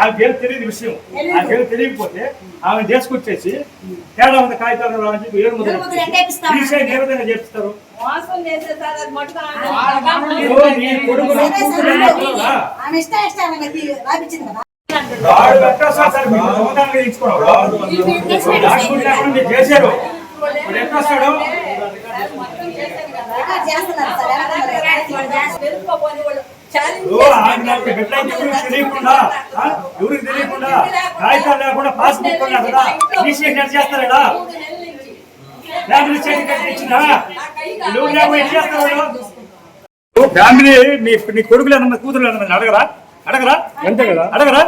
ఆమె పేరు తెలియదు విషయం. ఆ పేరు తెలియకపోతే ఆమె చేసుకొచ్చేసి తేడా ఉంది కాగితాలు అని చెప్పి ఏడు ముద్ర? రీసెంట్ ఏ విధంగా చేపిస్తారు? చేశారు. ఎట్లా వస్తాడు? తెలియకుండా? ఎవరికి తెలియకుండా కాగితాలు లేకుండా పాస్బుక్ ఉన్నా కదా రీసెంట్ ఎట్లా చేస్తారా ఫ్యామిలీ ఇచ్చిందా? చేస్తారు ఫ్యామిలీ మీ నీ కొడుకులు ఏమన్నా కూతురు ఏమన్నా అడగరా? అడగరా? అంతే కదా. అడగరా?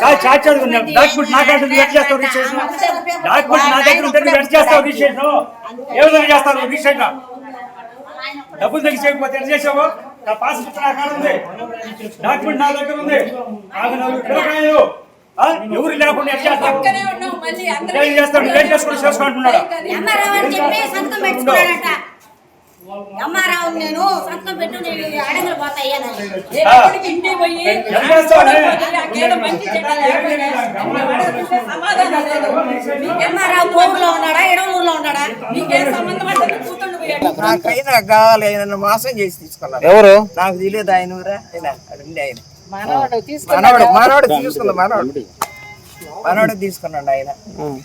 కాదు చాచాడు డాక్యుమెంట్ నా కాదు ఎట్లా చేస్తావు రిజిస్ట్రేషన్ డాక్యుమెంట్ నా దగ్గర ఉంటే నువ్వు చేస్తావు రిజిస్ట్రేషన్ ఏ విధంగా చేస్తావు రిజిస్ట్రేషన్ డబ్బులు తగ్గి చేయకపోతే ఎట్లా చేసావు? నా పాస్బుక్ నా కాడ ఉంది. డాక్యుమెంట్ నా దగ్గర ఉంది. నాకు నలుగురు పిల్లకాయలు. ఆ? ఎవరు లేకుండా ఎట్లా చేస్తావు? ఏం చేస్తాడు ఏం చేసుకుని చేసుకుంటున్నాడు నేను సంతకం పెట్టు నేను అడగలు పోతాయి అని నేను ఎప్పటికీ ఇంటికి పోయి ఏం చేస్తావులే? నాకేదో మంచి చెడ్డ లేకపోయినా అడగకుంటే సమాధానం లేదు. నీకేం ఎంఆర్ఆవు కోవూరులో ఉన్నాడా? ఉన్నాడా? నీకేం సంబంధం? అంటే కూతుండు పోయాడు నాకైనా కావాలి ఆయన మోసం చేసి తీసుకున్నారు ఎవరు? నాకు తెలియదు ఆయన ఊరా ఆయన ఆయన. మనవాడు మనవాడు మనవాడు మనవాడు. మనవాడు తీసుకున్నాడు ఆయన.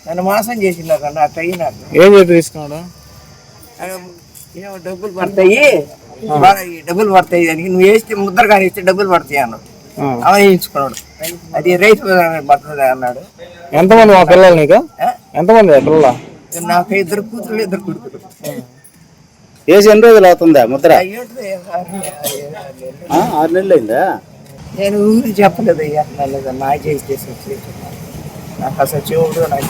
నన్ను మోసం చేసిండు నాకు అయ్యి నాకు ఏం చెప్పి తీసుకున్నాడు? ఏమో డబ్బులు పడతాయి. బాగా ఈ డబ్బులు పడతాయి. అని నువ్వు వేస్తే ముద్ర కానీ ఇస్తే డబ్బులు పడతాయి అన్నాడు. ఆ. అలా వేయించుకున్నాడు అది రైతు పడుతుంది అన్నాడు. ఎంతమంది మా పిల్లలు నీకు? ఎంతమంది పిల్లల? నాకు ఇద్దరు కూతురు ఇద్దరు కొడుకులు. వేసి ఎన్ని రోజులు అవుతుందా ముద్ర? ఆరు నెలలు అయిందా? నేను ఊరి చెప్పలేదు అయ్యా. నల్లగా నా చేసి చేసి వచ్చేసాను. నాకు అసలు చెవుడు నాకు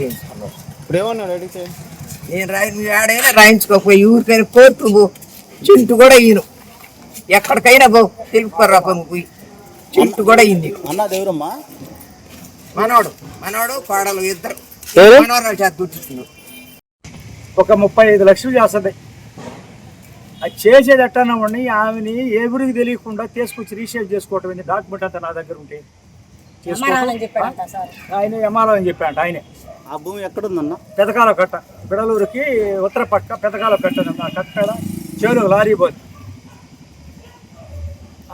వేయించుకున్నాను ఇప్పుడు అడిగితే? నేను రాయి ఆడైనా రాయించుకోకపోయి ఊరికైనా కోర్టు పో. చింటు కూడా ఈయను. ఎక్కడికైనా పో. తెలుపుకోరా పని పోయి. చింటు కూడా అయింది అన్న దేవురమ్మా మనోడు మనోడు కోడలు ఇద్దరు. ఒక ముప్పై ఐదు లక్షలు చేస్తుంది. అది చేసేది ఎట్టన్నా ఉండి ఆమెని ఎవరికి తెలియకుండా తీసుకొచ్చి రీషేర్ చేసుకోవటం ఏంది? డాక్యుమెంట్ అంతా నా దగ్గర ఉంటే అని ఆయన ఎంఆర్ఓ అని చెప్పాడు ఆయనే. ఆ భూమి ఎక్కడుందన్న? పెదకాల కట్ట. బిడలూరుకి ఉత్తర పక్క పెదకాల కట్ట. ఆ కట్ట చేలు లారీ పోతుంది.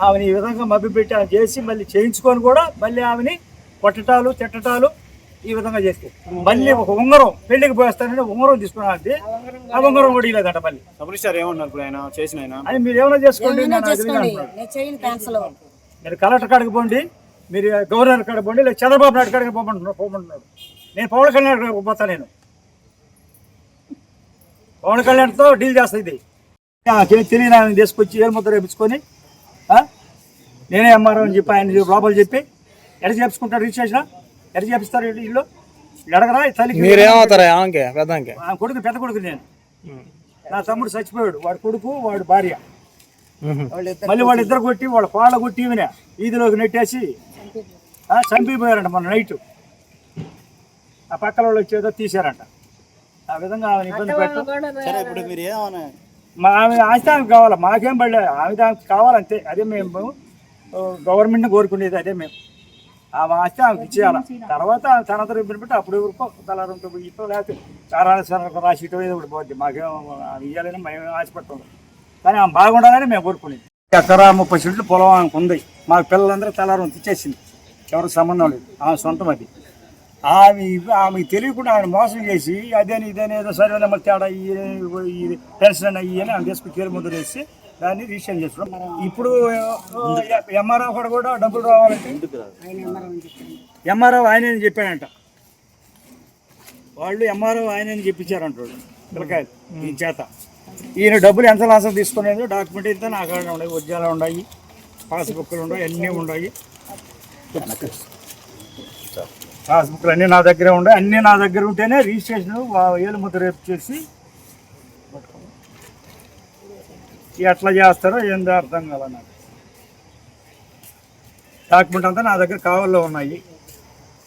ఆమెని ఈ విధంగా మభ్యపెట్టి ఆమె చేసి మళ్ళీ చేయించుకొని కూడా మళ్ళీ ఆమెని కొట్టటాలు తిట్టటాలు ఈ విధంగా చేస్తే. మళ్ళీ ఒక ఉంగరం పెళ్ళికి పోయేస్తానంటే ఉంగరం తీసుకున్నాను ఆ ఉంగరం కూడా ఇలేదంట మళ్ళీ. సబరిస్టార్ ఏమన్నారు ఇప్పుడు ఆయన? చేసిన ఆయన? అని మీరు ఏమైనా చేసుకోండి నేను అది అంటున్నాను. మీరు కలెక్టర్ కాడికి పోండి మీరు గవర్నర్ కాడికి పోండి లేదా చంద్రబాబు నాయుడు కాడికి పోమంటున్నారు పోమంటున్నాడు. నేను పవన్ కళ్యాణ్ కాడికి పోతా నేను. పవన్ కళ్యాణ్తో డీల్ చేస్తా ఇది. నాకేం ఆయన తీసుకొచ్చి ఏడు ముద్ర వేపించుకొని ఆ? నేనే ఎంఆర్ఓ అని చెప్పి ఆయన లోపల చెప్పి ఎడ చేపించుకుంటాడు రిజిస్ట్రేషన్? ఎడ చేపిస్తారు వీళ్ళు? ఇల్లు ఈ తల్లికి మీరేమవుతారా ఆమెకి పెద్దానికి ఆ కొడుకు పెద్ద కొడుకు నేను. నా తమ్ముడు చచ్చిపోయాడు. వాడి కొడుకు వాడి భార్య. మళ్ళీ వాళ్ళు ఇద్దరు కొట్టి వాళ్ళ కోళ్ళ కొట్టి ఈమెనే వీధిలోకి నెట్టేసి ఆ, చంపిపోయారంట మన నైట్ ఆ పక్కన వాళ్ళు వచ్చేదో తీశారంట. ఆ విధంగా ఆమెను ఇబ్బంది పెట్టు సరే ఇప్పుడు మీరు ఏమన్నా మా ఆమె ఆస్తి ఆమెకు కావాలి? మాకేం పడలే ఆమె దానికి కావాలంతే. అదే మేము గవర్నమెంట్ని కోరుకునేది అదే మేము. ఆమె ఆస్తి ఆమెకి ఇచ్చేయాలి. తర్వాత ఆమె తనంతరం ఇబ్బంది పెట్టి అప్పుడు ఎవరికో తలారంతో ఇట్టో లేకపోతే చారాల రాసి ఇటో ఏదో ఒకటి పోద్ది. మాకేం ఆమె ఇవ్వాలని మేము ఆశపడుతుంది కానీ ఆమె బాగుండాలని మేము కోరుకునేది. ఎకరా ముప్పై సెంట్లు పొలం ఆమెకు ఉంది. మాకు పిల్లలందరూ తలారం ఇచ్చేసింది ఎవరికి సంబంధం లేదు. ఆమె సొంతం అది. ఆమె ఆమెకు తెలియకుండా ఆమె మోసం చేసి అదేని ఇదేని ఏదో సర్వే నెంబర్ తేడా ఈ పెన్షన్ అయ్యి అని ఆమె తీసుకుని పేరు ముందు వేసి దాన్ని రిజిస్టర్ చేస్తున్నాం. ఇప్పుడు ఎంఆర్ఓ కూడా కూడా డబ్బులు రావాలంటే? ఎంఆర్ఓ ఆయన చెప్పాడంట. వాళ్ళు ఎంఆర్ఓ ఆయన చెప్పించారంటాడు పిల్లకాయలు ఈ చేత. ఈయన డబ్బులు ఎంత లాస తీసుకునేది డాక్యుమెంట్ అయితే నా కాడ ఉన్నాయి ఉద్యోగాలు ఉన్నాయి పాస్బుక్లు ఉన్నాయి అన్నీ ఉన్నాయి. పాస్బుక్లు అన్నీ నా దగ్గరే ఉన్నాయి అన్నీ నా దగ్గర ఉంటేనే రిజిస్ట్రేషన్ ఏళ్ళు ముద్ర రేపు చేసి ఎట్లా చేస్తారో ఏందో అర్థం కాల నాకు. డాక్యుమెంట్ అంతా నా దగ్గర కావాలో ఉన్నాయి.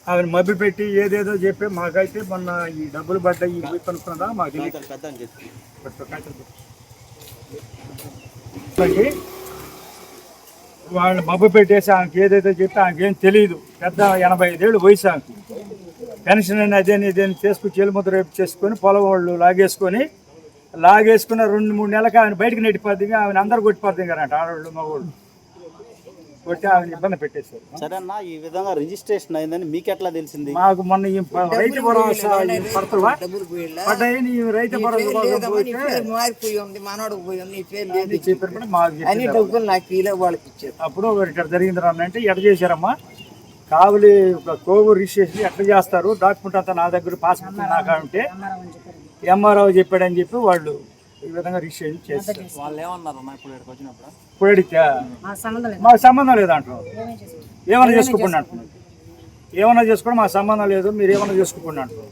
ఆమెను మభ్య పెట్టి ఏదేదో చెప్పి మాకైతే మొన్న ఈ డబ్బులు పడ్డాయి ఈ పోయి కొనుక్కున్నదా మాకు వాళ్ళు మబ్బు పెట్టేసి ఆమెకి ఏదైతే చెప్తే ఆమెకి ఏం తెలియదు పెద్ద ఎనభై ఐదేళ్ళు వయసు ఆమెకి. పెన్షన్ అని అదేని ఇదేని చేసుకుని చేలుముద్ర రేపు చేసుకొని పొలం వాళ్ళు లాగేసుకొని లాగేసుకున్న రెండు మూడు నెలలకు ఆమెను బయటకు నెట్టిపోద్ది ఆమెను అందరు కొట్టిపోద్ది కదంట ఆడవాళ్ళు మగవాళ్ళు. కొట్టి ఆమెను ఇబ్బంది పెట్టేశారు. సరే అన్న ఈ విధంగా రిజిస్ట్రేషన్ అయిందని మీకు ఎట్లా తెలిసింది? మాకు మొన్న ఈ రైతు భరోసా పడ్డాయి నీ రైతు భరోసా కోసం లేదమ్మా నీ పోతే పేరు మారిపోయి ఉంది మనోడు చెప్పినప్పుడు మాకు అన్ని చెప్పారు. డబ్బులు నాకు ఇలా వాళ్ళకి ఇచ్చారు. అప్పుడు ఇక్కడ జరిగింది రా అంటే ఎట్ట చేశారమ్మా? కావులి ఒక కోవు రిజిస్ట్రేషన్ ఎట్లా చేస్తారు? డాక్యుమెంట్ అంతా నా దగ్గర పాస్బుక్ నాకు ఉంటే ఎంఆర్ఓ చెప్పాడని చెప్పి వాళ్ళు ఈ విధంగా రిజిస్ట్రేషన్ చేస్తారు వాళ్ళు ఏమన్నారు ఇప్పుడు ఇక్కడికి వచ్చినప్పుడు? ఇప్పుడు అడిగితే మాకు సంబంధం లేదు అంటున్నారు. ఏమైనా చేసుకోకుండా అంటున్నారు. ఏమైనా చేసుకోండి మాకు సంబంధం లేదు మీరు ఏమైనా చేసుకోకుండా అంటున్నారు.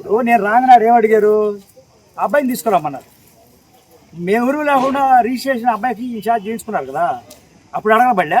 ఇప్పుడు నేను రాగానే ఏం అడిగారు? అబ్బాయిని తీసుకురమ్మన్నారు. మేము ఊరు లేకుండా రిజిస్ట్రేషన్ అబ్బాయికి ఇన్ఛార్జ్ చేయించుకున్నారు కదా. అప్పుడు అడగబడ్డా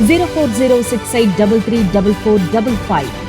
04068334455